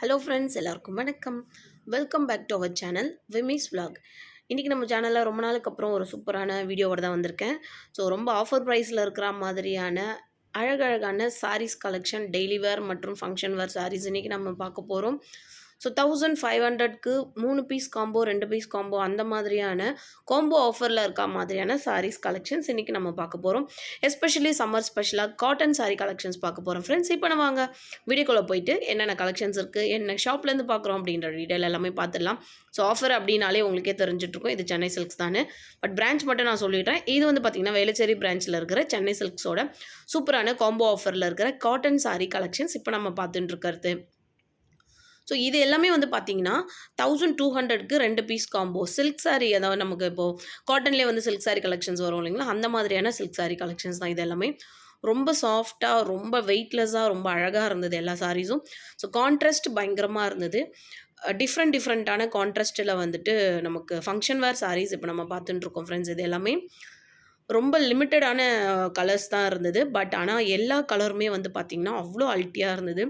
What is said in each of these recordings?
Hello friends எல்லாருக்கும் வணக்கம். Welcome back to our channel விமிஸ் vlog இன்றைக்கி நம்ம சேனலில் ரொம்ப நாளுக்கு அப்புறம் ஒரு சூப்பரான வீடியோவோட தான் வந்திருக்கேன். ஸோ ரொம்ப ஆஃபர் ப்ரைஸில் இருக்கிற மாதிரியான அழகழகான சாரீஸ் கலெக்ஷன் டெய்லி வேர் மற்றும் ஃபங்க்ஷன் வேர் சாரீஸ் இன்றைக்கி நம்ம பார்க்க போகிறோம் ஸோ தௌசண்ட் ஃபைவ் ஹண்ட்ரட்க்கு மூணு பீஸ் காம்போ ரெண்டு பீஸ் காம்போ அந்த மாதிரியான காம்போ ஆஃபரில் இருக்க மாதிரியான சாரீஸ் கலெக்ஷன்ஸ் இன்றைக்கி நம்ம பார்க்க போகிறோம் எஸ்பெஷலி சம்மர் ஸ்பெஷலாக காட்டன் சாரீ கலெக்ஷன்ஸ் பார்க்க போகிறோம் ஃப்ரெண்ட்ஸ் இப்போ நம்ம வாங்க. வீடியோக்குள்ளே போயிட்டு என்னென்ன கலெக்ஷன்ஸ் இருக்குது என்ன ஷாப்லேருந்து பார்க்குறோம் அப்படின்ற டீட்டெயில் எல்லாமே பார்த்துடலாம். ஸோ ஆஃபர் அப்படின்னாலே உங்களுக்கே தெரிஞ்சிட்ருக்கும் இது சென்னை சில்க்ஸ் தானே. பட் பிரான்ச் மட்டும் நான் சொல்லிட்டேன் இது வந்து பார்த்திங்கன்னா வேளச்சேரி பிரான்ச்சில் இருக்கிற சென்னை சில்க்ஸோட சூப்பரான காம்போ ஆஃபரில் இருக்கிற காட்டன் சாரீ கலெக்ஷன்ஸ் இப்போ நம்ம பார்த்துட்டு இருக்கிறது. ஸோ இது எல்லாமே வந்து பார்த்தீங்கன்னா தௌசண்ட் டூ ஹண்ட்ரட்க்கு ரெண்டு பீஸ் காம்போ சில்க் சாரீ அதாவது நமக்கு இப்போது காட்டன்லேயே வந்து சில்க் சாரீ கலெக்ஷன்ஸ் வரும் இல்லைங்களா? அந்த மாதிரியான சில்க் சாரீ கலெக்ஷன்ஸ் தான் இது எல்லாமே. ரொம்ப சாஃப்டாக ரொம்ப வெயிட்லெஸ்ஸாக ரொம்ப அழகாக இருந்தது எல்லா சாரீஸும் ஸோ கான்ட்ராஸ்ட் பயங்கரமாக இருந்தது. டிஃப்ரெண்ட் டிஃப்ரெண்ட்டான கான்ட்ராஸ்ட்டில் வந்துட்டு நமக்கு ஃபங்க்ஷன் வேர் சாரீஸ் இப்போ நம்ம பார்த்துட்டுருக்கோம் ஃப்ரெண்ட்ஸ் இது எல்லாமே. ரொம்ப லிமிட்டடான கலர்ஸ் தான் இருந்தது. பட் ஆனால் எல்லா கலருமே வந்து பார்த்திங்கன்னா அவ்வளோ அல்ட்டியாக இருந்தது.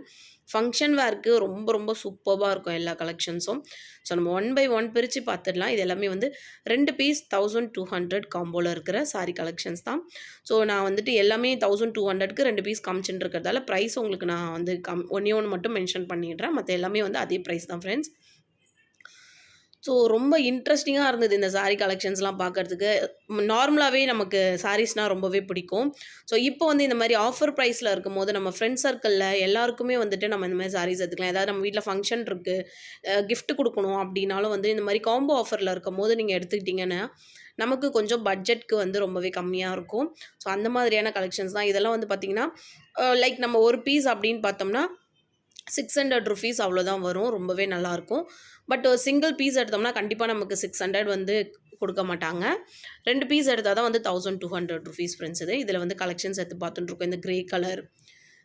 ஃபங்க்ஷன் வேர்க்கு ரொம்ப ரொம்ப சூப்பராக இருக்கும் எல்லா கலெக்ஷன்ஸும் ஸோ நம்ம ஒன் பை ஒன் பிரித்து பார்த்துடலாம் இது எல்லாமே வந்து ரெண்டு பீஸ் தௌசண்ட் டூ ஹண்ட்ரட் காம்போவில் இருக்கிற சாரீ கலெக்ஷன்ஸ் தான். ஸோ நான் வந்துட்டு எல்லாமே தௌசண்ட் டூ ஹண்ட்ரட்க்கு ரெண்டு பீஸ் காமிச்சுட்டு இருக்கிறதால ப்ரைஸ் உங்களுக்கு நான் வந்து கம் ஒன்றே ஒன்று மட்டும் மென்ஷன் பண்ணிடுறேன். மற்ற எல்லாமே வந்து அதே ப்ரைஸ் தான் ஃப்ரெண்ட்ஸ் ஸோ ரொம்ப இன்ட்ரெஸ்டிங்காக இருந்தது இந்த சாரீ கலெக்ஷன்ஸ்லாம் பார்க்குறதுக்கு நார்மலாகவே நமக்கு சாரீஸ்னால் ரொம்பவே பிடிக்கும். ஸோ இப்போ வந்து இந்த மாதிரி ஆஃபர் ப்ரைஸில் இருக்கும் போது நம்ம ஃப்ரெண்ட்ஸ் சர்க்கிளில் எல்லாருக்குமே வந்துட்டு நம்ம இந்த மாதிரி சாரீஸ் எடுத்துக்கலாம். ஏதாவது நம்ம வீட்டில் ஃபங்க்ஷன் இருக்குது கிஃப்ட் கொடுக்கணும் அப்படின்னாலும் வந்து இந்த மாதிரி காம்போ ஆஃபரில் இருக்கும் போது நீங்கள் எடுத்துக்கிட்டிங்கன்னா நமக்கு கொஞ்சம் பட்ஜெட்க்கு வந்து ரொம்பவே கம்மியாக இருக்கும். ஸோ அந்த மாதிரியான கலெக்ஷன்ஸ் தான் இதெல்லாம் வந்து பார்த்திங்கன்னா லைக் நம்ம ஒரு பீஸ் அப்படின்னு பார்த்தோம்னா சிக்ஸ் ஹண்ட்ரட் ருபீஸ் அவ்வளோதான் வரும். ரொம்பவே நல்லாயிருக்கும். பட் சிங்கிள் பீஸ் எடுத்தோம்னா கண்டிப்பாக நமக்கு சிக்ஸ் ஹண்ட்ரட் வந்து கொடுக்க மாட்டாங்க. ரெண்டு பீஸ் எடுத்தால் தான் வந்து thousand two hundred rupees friends இது. இதில் வந்து கலெக்ஷன்ஸ் எடுத்து பார்த்துட்டு இருக்கோம். இந்த க்ரே கலர்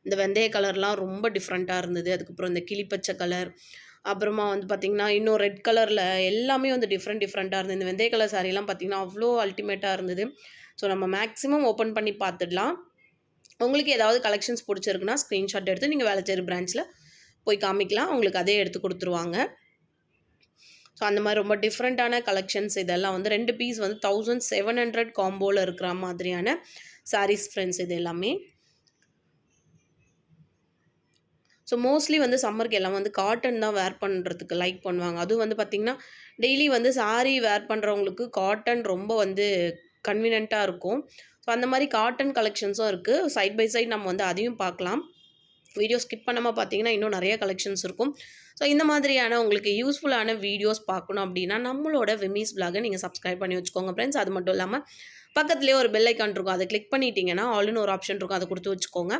இந்த வெந்தய கலர்லாம் ரொம்ப டிஃப்ரெண்ட்டாக இருந்தது. அதுக்கப்புறம் இந்த கிளிப்பச்சை கலர் அப்புறமா வந்து பார்த்திங்கன்னா இன்னும் ரெட் கலரில் எல்லாமே வந்து டிஃப்ரெண்ட் டிஃப்ரெண்ட்டாக இருந்தது. இந்த வெந்தய கலர் சாரீலாம் பார்த்திங்கன்னா அவ்வளோ அல்டிமேட்டாக இருந்தது. ஸோ நம்ம மேக்ஸிமம் ஓப்பன் பண்ணி பார்த்துடலாம். உங்களுக்கு ஏதாவது கலெக்ஷன்ஸ் பிடிச்சிருக்குன்னா ஸ்க்ரீன்ஷாட் எடுத்து நீங்கள் வேலைச்சேரி பிரான்ச்சில் போய் காமிக்கலாம். அவங்களுக்கு அதே எடுத்து கொடுத்துருவாங்க. ஸோ அந்த மாதிரி ரொம்ப டிஃப்ரெண்ட்டான கலெக்ஷன்ஸ் இதெல்லாம் வந்து ரெண்டு பீஸ் வந்து தௌசண்ட் செவன் ஹண்ட்ரட் காம்போவில் இருக்கிற மாதிரியான சாரீஸ் ஃப்ரெண்ட்ஸ் இது எல்லாமே. ஸோ மோஸ்ட்லி வந்து சம்மருக்கு எல்லாம் வந்து காட்டன் தான் வேர் பண்ணுறதுக்கு லைக் பண்ணுவாங்க. அதுவும் வந்து பார்த்திங்கன்னா டெய்லி வந்து சாரீ வேர் பண்ணுறவங்களுக்கு காட்டன் ரொம்ப வந்து கன்வீனியண்ட்டாக இருக்கும். ஸோ அந்த மாதிரி காட்டன் கலெக்ஷன்ஸும் இருக்குது சைட் பை சைட் நம்ம வந்து அதையும் பார்க்கலாம். வீடியோ ஸ்கிப் பண்ணாமல் பார்த்தீங்கன்னா இன்னும் நிறைய கலெக்ஷன்ஸ் இருக்கும். ஸோ இந்த மாதிரியான உங்களுக்கு யூஸ்ஃபுல்லான வீடியோஸ் பார்க்கணும் அப்படின்னா நம்மளோட விமிஸ் பிளாகை நீங்கள் சப்ஸ்கிரைப் பண்ணி வச்சுக்கோங்க ஃப்ரெண்ட்ஸ் அது மட்டும் இல்லாமல் பக்கத்துலேயே ஒரு பெல் ஐக்கான் இருக்கும். அதை கிளிக் பண்ணிட்டீங்கன்னா ஆல்னு ஒரு ஆப்ஷன் இருக்கும். அதை கொடுத்து வச்சுக்கோங்க.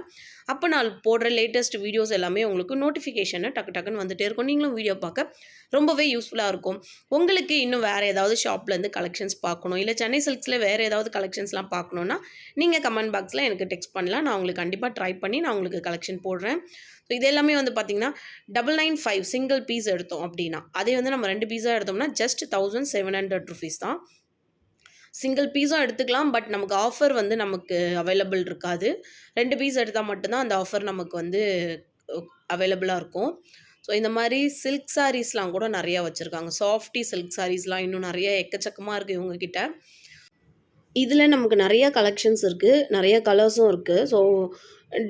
அப்போ நான் போடுற லேட்டஸ்ட் வீடியோஸ் எல்லாமே உங்களுக்கு நோட்டிஃபிகேஷனை டக்கு டக்குன்னு வந்துட்டே இருக்கும். நீங்களும் வீடியோ பார்க்க ரொம்பவே யூஸ்ஃபுல்லாக இருக்கும். உங்களுக்கு இன்னும் வேறு ஏதாவது ஷாப்லேருந்து கலெக்ஷன்ஸ் பார்க்கணும். இல்லை சென்னை சில்க்ஸில் வேறு ஏதாவது கலெக்ஷன்ஸ்லாம் பார்க்கணுன்னா நீங்கள் கமெண்ட் பாக்ஸில் எனக்கு டெக்ஸ்ட் பண்ணலாம். நான் உங்களுக்கு கண்டிப்பாக ட்ரை பண்ணி நான் உங்களுக்கு கலெக்ஷன் போடுறேன். ஸோ இது எல்லாமே வந்து பார்த்திங்கன்னா double nine five single piece எடுத்தோம் அப்படின்னா அதே வந்து நம்ம ரெண்டு பீஸாக எடுத்தோம்னா just thousand seven hundred rupees தான். சிங்கிள் பீஸும் எடுத்துக்கலாம் பட் நமக்கு ஆஃபர் வந்து நமக்கு அவைலபிள் இருக்காது. ரெண்டு பீஸ் எடுத்தால் மட்டும்தான் அந்த ஆஃபர் நமக்கு வந்து அவைலபிளாக இருக்கும். ஸோ இந்த மாதிரி சில்க் சாரீஸ்லாம் கூட நிறையா வச்சுருக்காங்க. சாஃப்டி சில்க் சாரீஸ்லாம் இன்னும் நிறைய எக்கச்சக்கமாக இருக்குது இவங்கக்கிட்ட இதில் நமக்கு நிறைய கலெக்ஷன்ஸ் இருக்குது நிறைய கலர்ஸும் இருக்குது ஸோ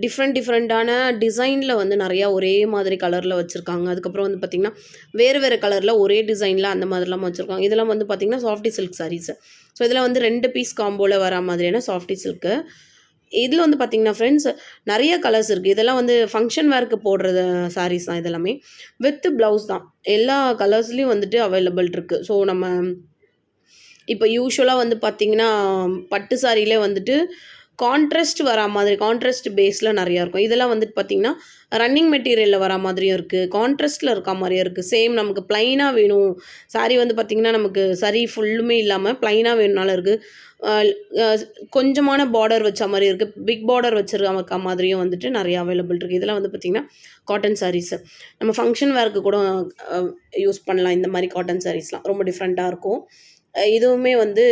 டிஃப்ரெண்ட் டிஃப்ரெண்ட்டான டிசைனில் வந்து நிறையா ஒரே மாதிரி கலரில் வச்சுருக்காங்க. அதுக்கப்புறம் வந்து பார்த்திங்கன்னா வேறு வேறு கலரில் ஒரே டிசைனில் அந்த மாதிரிலாம் வச்சுருக்காங்க. இதெல்லாம் வந்து பார்த்திங்கன்னா சாஃப்டி சில்க் சாரீஸு ஸோ இதில் வந்து ரெண்டு பீஸ் காம்போவில் வர மாதிரியான சாஃப்டி சில்க்கு இதில் வந்து பார்த்திங்கன்னா ஃப்ரெண்ட்ஸ் நிறைய கலர்ஸ் இருக்குது இதெல்லாம் வந்து ஃபங்க்ஷன் வேர்க்கு போடுறது சாரீஸ் தான் இதெல்லாமே. வித் ப்ளவுஸ் தான். எல்லா கலர்ஸ்லேயும் வந்துட்டு அவைலபிள் இருக்குது ஸோ நம்ம இப்போ யூஸ்வலாக வந்து பார்த்திங்கன்னா பட்டு சாரியிலே வந்துட்டு கான்ட்ராஸ்ட் வரா மாதிரி கான்ட்ராஸ்ட் பேஸில் நிறையா இருக்கும். இதெல்லாம் வந்துட்டு பார்த்திங்கன்னா ரன்னிங் மெட்டீரியலில் வரா மாதிரியும் இருக்குது கான்ட்ராஸ்ட்டில் இருக்க மாதிரியும் இருக்குது சேம் நமக்கு ப்ளைனாக வேணும். சாரீ வந்து பார்த்திங்கன்னா நமக்கு சரி ஃபுல்லுமே இல்லாமல் ப்ளைனாக வேணுனாலும் இருக்குது கொஞ்சமான பார்டர் வச்ச மாதிரி இருக்குது பிக் பார்டர் வச்சுருக்க மாதிரியும் வந்துட்டு நிறையா அவைலபிள் இருக்குது இதெல்லாம் வந்து பார்த்திங்கன்னா காட்டன் சாரீஸு நம்ம ஃபங்க்ஷன் வேர்க்கு கூட யூஸ் பண்ணலாம். இந்த மாதிரி காட்டன் சாரீஸ்லாம் ரொம்ப டிஃப்ரெண்ட்டாக இருக்கும். இதுவுமே வந்து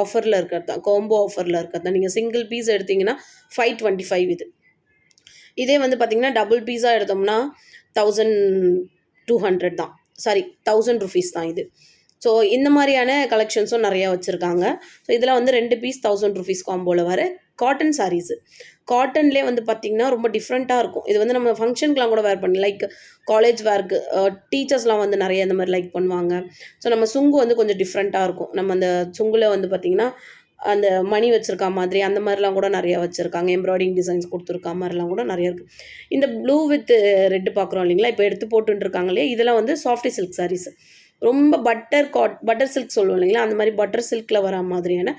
ஆஃபரில் இருக்கிறது தான் காம்போ ஆஃபரில் இருக்கிறது தான் நீங்கள் சிங்கிள் பீஸ் எடுத்தீங்கன்னா ஃபைவ் டுவெண்ட்டி ஃபைவ் இது. இதே வந்து பார்த்திங்கன்னா டபுள் பீஸாக எடுத்தோம்னா தௌசண்ட் டூ ஹண்ட்ரட் தான். சாரி தௌசண்ட் ருபீஸ் தான் இது. ஸோ இந்த மாதிரியான கலெக்ஷன்ஸும் நிறையா வச்சுருக்காங்க. ஸோ இதில் வந்து ரெண்டு பீஸ் தௌசண்ட் ருபீஸ் காம்போவில் வர காட்டன் சாரீஸு காட்டன்லேயே வந்து பார்த்திங்கன்னா ரொம்ப டிஃப்ரெண்ட்டாக இருக்கும். இது வந்து நம்ம ஃபங்க்ஷனுக்குலாம் கூட வேர் பண்ணி லைக் காலேஜ் வேர்க்கு டீச்சர்ஸ்லாம் வந்து நிறைய இந்த மாதிரி லைக் பண்ணுவாங்க. ஸோ நம்ம சுங்கு வந்து கொஞ்சம் டிஃப்ரெண்ட்டாக இருக்கும். நம்ம அந்த சுங்குல வந்து பார்த்திங்கன்னா அந்த மணி வச்சுருக்கா மாதிரி அந்த மாதிரிலாம் கூட நிறையா வச்சுருக்காங்க. எம்ப்ராய்டிங் டிசைன்ஸ் கொடுத்துருக்கா மாதிரிலாம் கூட நிறைய இருக்குது இந்த ப்ளூ வித் ரெட்டு பார்க்குறோம் இல்லைங்களா? இப்போ எடுத்து போட்டுருக்காங்க இல்லையா? இதெல்லாம் வந்து சாஃப்டி சில்க் சாரீஸ் ரொம்ப பட்டர் காட் பட்டர் சில்க் சொல்லுவோம் இல்லைங்களா? அந்த மாதிரி பட்டர் சில்கில் வர மாதிரியான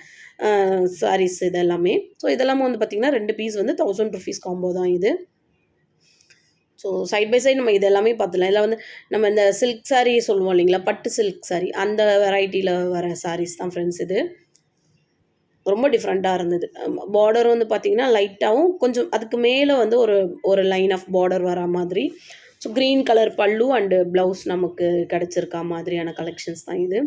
சாரீஸ் இதெல்லாமே. ஸோ இதெல்லாமே வந்து பார்த்திங்கன்னா ரெண்டு பீஸ் வந்து தௌசண்ட் ருபீஸ் காம்போ தான் இது. ஸோ சைட் பை சைடு நம்ம இது எல்லாமே பார்த்துலாம் இதில் வந்து நம்ம இந்த சில்க் சாரீ சொல்லுவோம் இல்லைங்களா? பட்டு சில்க் சாரீ அந்த வெரைட்டியில் வர சாரீஸ் தான் ஃப்ரெண்ட்ஸ் இது. ரொம்ப டிஃப்ரெண்ட்டாக இருந்தது. பார்டர் வந்து பார்த்திங்கன்னா லைட்டாகவும் கொஞ்சம் அதுக்கு மேலே வந்து ஒரு ஒரு லைன் ஆஃப் பார்டர் வர மாதிரி. So green colour pallu and blouse நமக்கு கிடச்சிருக்கா மாதிரியான கலெக்ஷன்ஸ் தான் இது.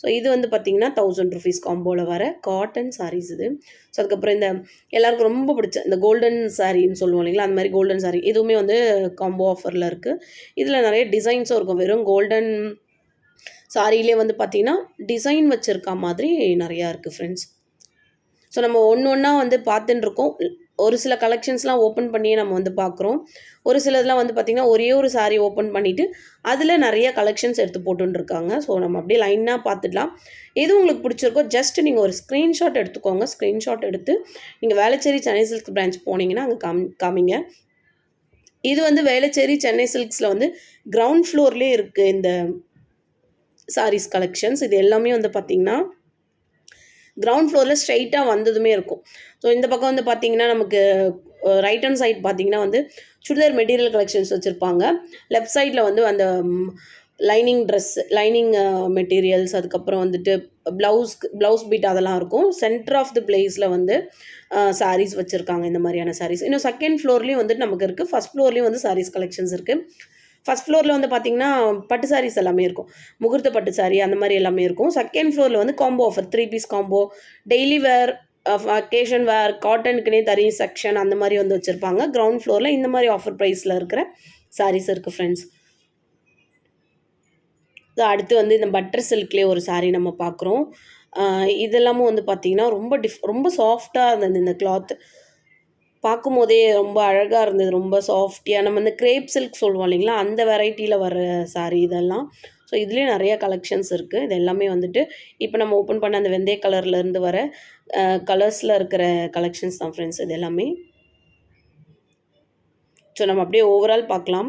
ஸோ இது வந்து பார்த்திங்கன்னா தௌசண்ட் ருபீஸ் காம்போவில் வர காட்டன் சாரீஸ் இது. ஸோ அதுக்கப்புறம் இந்த எல்லாருக்கும் ரொம்ப பிடிச்ச இந்த கோல்டன் சாரின்னு சொல்லுவோம் இல்லைங்களா? அந்த மாதிரி கோல்டன் சாரி இதுவுமே வந்து காம்போ ஆஃபரில் இருக்குது இதில் நிறைய டிசைன்ஸும் இருக்கும். வெறும் கோல்டன் சாரியிலே வந்து பார்த்திங்கன்னா டிசைன் வச்சுருக்கா மாதிரி நிறையா இருக்குது ஃப்ரெண்ட்ஸ் ஸோ நம்ம ஒன்று ஒன்றா வந்து பார்த்துட்டுருக்கோம் ஒரு சில கலெக்ஷன்ஸ்லாம் ஓப்பன் பண்ணியே நம்ம வந்து பார்க்குறோம் ஒரு சிலதெல்லாம் வந்து பார்த்திங்கன்னா ஒரே ஒரு சாரீ ஓப்பன் பண்ணிவிட்டு அதில் நிறைய கலெக்ஷன்ஸ் எடுத்து போட்டுருக்காங்க ஸோ நம்ம அப்படியே லைனாக பார்த்துடலாம் எது உங்களுக்கு பிடிச்சிருக்கோ ஜஸ்ட் நீங்கள் ஒரு ஸ்க்ரீன்ஷாட் எடுத்துக்கோங்க. ஸ்க்ரீன்ஷாட் எடுத்து நீங்கள் வேளச்சேரி சென்னை சில்க் பிரான்ச் போனீங்கன்னா அங்கே காமி காமிங்க. இது வந்து வேளச்சேரி சென்னை சில்க்ஸில் வந்து கிரவுண்ட் ஃப்ளோர்லேயே இருக்குது இந்த சாரீஸ் கலெக்ஷன்ஸ் இது எல்லாமே வந்து பார்த்திங்கன்னா கிரவுண்ட் ஃப்ளோரில் ஸ்ட்ரைட்டாக வந்ததுமே இருக்கும். ஸோ இந்த பக்கம் வந்து பார்த்தீங்கன்னா நமக்கு ரைட் ஹேண்ட் சைட் பார்த்தீங்கன்னா வந்து சுடிதார் மெட்டீரியல் கலெக்ஷன்ஸ் வச்சுருப்பாங்க. லெஃப்ட் சைடில் வந்து அந்த லைனிங் ட்ரெஸ் லைனிங் மெட்டீரியல்ஸ் அதுக்கப்புறம் வந்துட்டு ப்ளவுஸ் ப்ளவுஸ் பீட் அதெல்லாம் இருக்கும். சென்டர் ஆஃப் தி பிளேஸில் வந்து சாரீஸ் வச்சுருக்காங்க இந்த மாதிரியான சாரீஸ் இன்னும் செகண்ட் ஃப்ளோர்லேயும் வந்துட்டு நமக்கு இருக்குது ஃபஸ்ட் ஃப்ளோர்லேயும் வந்து சாரீஸ் கலெக்ஷன்ஸ் இருக்குது ஃபஸ்ட் ஃப்ளோரில் வந்து பார்த்திங்கன்னா பட்டு சாரீஸ் எல்லாமே இருக்கும். முகூர்த்த பட்டு சாரீ அந்த மாதிரி எல்லாமே இருக்கும். செகண்ட் ஃப்ளோரில் வந்து combo offer three piece combo daily wear occasion wear காட்டனுக்குனே தனி செக்ஷன் அந்த மாதிரி வந்து வச்சுருப்பாங்க. கிரவுண்ட் ஃப்ளோரில் இந்த மாதிரி ஆஃபர் ப்ரைஸில் இருக்கிற சாரீஸ் இருக்குது ஃப்ரெண்ட்ஸ் அடுத்து வந்து இந்த பட்டர் சில்க்லேயே ஒரு சாரீ நம்ம பார்க்குறோம் இதெல்லாமும் வந்து பார்த்திங்கன்னா ரொம்ப டிஃப் ரொம்ப சாஃப்டாக இருந்தது இந்த கிளாத் பார்க்கும்போதே ரொம்ப அழகாக இருந்தது. ரொம்ப சாஃப்டியாக நம்ம இந்த கிரேப் சில்க் சொல்லுவோம் இல்லைங்களா? அந்த வெரைட்டியில் வர சாரீ இதெல்லாம். ஸோ இதுலேயும் நிறைய கலெக்ஷன்ஸ் இருக்குது இது எல்லாமே வந்துட்டு இப்போ நம்ம ஓப்பன் பண்ண அந்த வெந்தய கலர்லேருந்து வர கலர்ஸில் இருக்கிற கலெக்ஷன்ஸ் தான் ஃப்ரெண்ட்ஸ் இது எல்லாமே. ஸோ நம்ம அப்படியே ஓவரால் பார்க்கலாம்.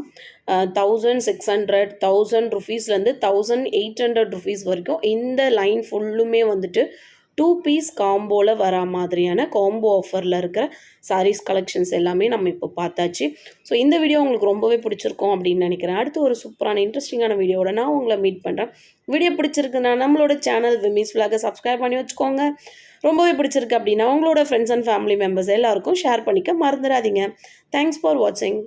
தௌசண்ட் சிக்ஸ் ஹண்ட்ரட் தௌசண்ட் ருபீஸ்லேருந்து தௌசண்ட் எயிட் ஹண்ட்ரட் ருபீஸ் வரைக்கும் இந்த லைன் ஃபுல்லுமே வந்துட்டு டூ பீஸ் காம்போவில் வரா மாதிரியான காம்போ ஆஃபரில் இருக்கிற சாரீஸ் கலெக்ஷன்ஸ் எல்லாமே நம்ம இப்போ பார்த்தாச்சு. ஸோ இந்த வீடியோ உங்களுக்கு ரொம்பவே பிடிச்சிருக்கும் அப்படின்னு நினைக்கிறேன். அடுத்து ஒரு சூப்பரான இன்ட்ரெஸ்டிங்கான வீடியோட நான் உங்களை மீட் பண்ணுறேன் வீடியோ பிடிச்சிருக்குன்னா நம்மளோட சேனல் விமீஸ் ஃபிளாகை சப்ஸ்கிரைப் பண்ணி வச்சுக்கோங்க. ரொம்பவே பிடிச்சிருக்கு அப்படின்னா உங்களோட ஃப்ரெண்ட்ஸ் அண்ட் ஃபேமிலி மெம்பர்ஸ் எல்லாருக்கும் ஷேர் பண்ணிக்க மறந்துடாதீங்க. தேங்க்ஸ் ஃபார் வாட்சிங்